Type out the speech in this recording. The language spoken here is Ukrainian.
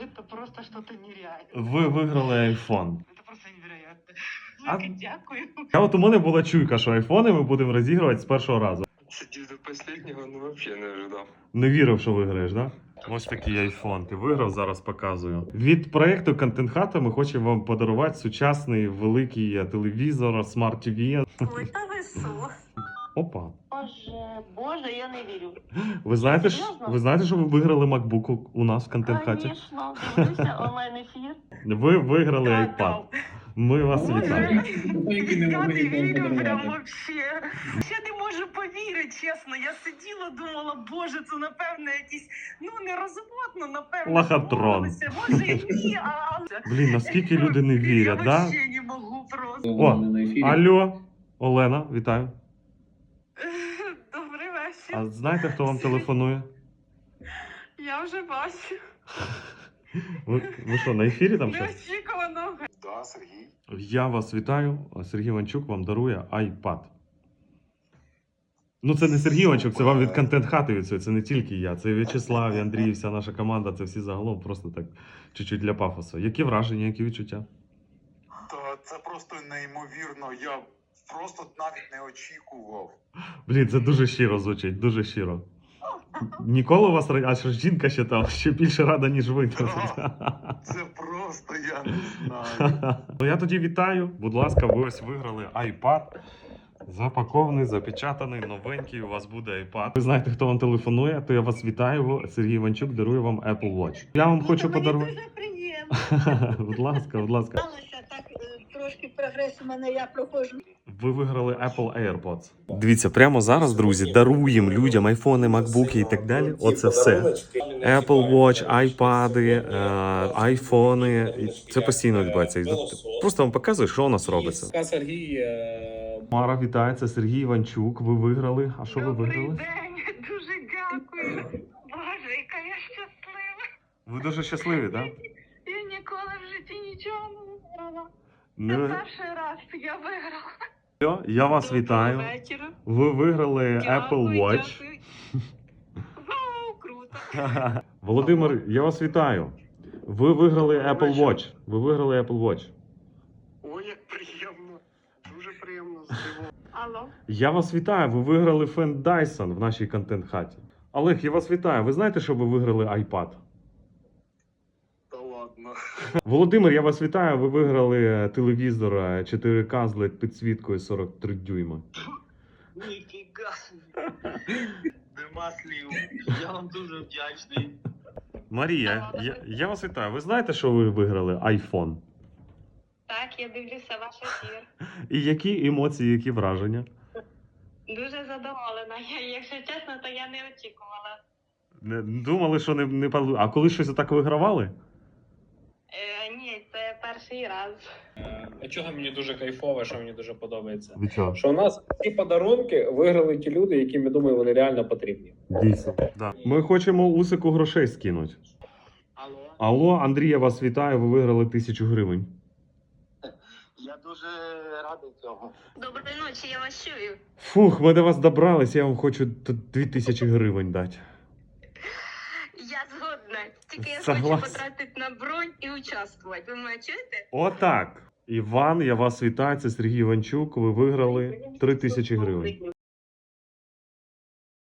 Это просто что-то нереальное. Ви виграли iPhone. Это просто невероятно. А- Велике дякую. А от у мене була чуйка, що айфони ми будемо розігрувати з першого разу. Сидів до последнього, ну вообще не ожидав. Не вірив, що виграєш, да? Ось такий айфон. Ти виграв, зараз показую. Від проекту Content Hut ми хочемо вам подарувати сучасний великий телевізор, смарт TV. Ой, та ви? Опа. Боже, боже, я не вірю. Ви знаєте, ж- Серйозно? ви знаєте, що ви виграли MacBook у- нас в Content Hut? Звісно, дивлюся онлайн ефір. Ви виграли iPad. Ми вас вітаємо. Я не вірю прям вообще. Я не можу повірити, чесно. Я сиділа, думала, боже, це напевно якийсь, ну не розводно, напевно. Лохотрон. збулося. Може, ні, а... Блін, наскільки люди не вірять, я да? вообще не можу просто. О, Алло, Олена, вітаю. А знаєте, хто вам телефонує? Я вже бачу. Ви, ви що, на ефірі там щось? Неочікувано. Да, Сергій. Я вас вітаю. Сергій Іванчук вам дарує iPad. Ну, це не Сергій Іванчук, це вам від контент хати від цього. Це не тільки я. Це і В'ячеслав, і Андрій, і вся наша команда. Це всі загалом просто так чуть-чуть для пафосу. Які враження, які відчуття? Та це просто неймовірно. Я просто навіть не очікував. Блін, це дуже щиро звучить, дуже щиро. Ніколи у вас а що ж жінка ще там ще більше рада, ніж ви. Це просто я не знаю. Ну я тоді вітаю. Будь ласка, ви ось виграли iPad. Запакований, запечатаний, новенький. У вас буде iPad. Ви знаєте, хто вам телефонує, то я вас вітаю. Сергій Іванчук дарує вам Apple Watch. Я вам хочу подарувати. Дуже приємно. Будь ласка, будь ласка. Сталося так е, трошки прогрес у мене, я проходжу. Ви виграли Apple AirPods. Дивіться, прямо зараз, друзі, даруємо людям айфони, макбуки і так далі. Оце все. Apple Watch, айпади, е, айфони. Це постійно відбувається. Просто вам показую, що у нас робиться. Сергій. е, Мара, вітається, Сергій Іванчук. Ви виграли. А що ви Добрий виграли? день. Дуже дякую. Боже, яка я щаслива. Ви дуже щасливі, так? Я ніколи в житті нічого не виграла. Це перший раз я виграла. Все, я вас Доброго вітаю. вечора. Ви виграли Apple Watch. дякую. Вау, круто. Володимир, я вас вітаю. Ви виграли Apple Watch. Ви виграли Apple Watch. Ой, як приємно. Дуже приємно здивовано. Алло. Я вас вітаю. Ви виграли фен Dyson в нашій контент-хаті. Олег, я вас вітаю. Ви знаєте, що ви виграли iPad? Та. Володимир, я вас вітаю. Ви виграли телевізор е, 4К з LED підсвіткою 43 дюйма. Ніфіга. Нема слів. Я вам дуже вдячний. Марія, я, я вас вітаю. Ви знаєте, що ви виграли iPhone? Так, я дивлюся ваш ефір. І які емоції, які враження? Дуже задоволена. Я, якщо чесно, то я не очікувала. Не думали, що не, не пал- А коли щось отак вигравали? Е, ні, це перший раз. А чого мені дуже кайфово, що мені дуже подобається? Від чого? Що у нас ці подарунки виграли ті люди, яким я думаю, вони реально потрібні. Дійсно. Да. Ми хочемо усику грошей скинути. Алло, Алло, Андрій, я вас вітаю. Ви виграли тисячу гривень. я дуже радий цього. Доброї ночі, я вас чую. Фух, ми до вас добрались, я вам хочу т- дві тисячі гривень дати. Згодна. Тільки я Согласен. хочу потратити на бронь і участвувати. Ви мене чуєте? Отак. Іван, я вас вітаю. Це Сергій Іванчук. Ви виграли три тисячі гривень.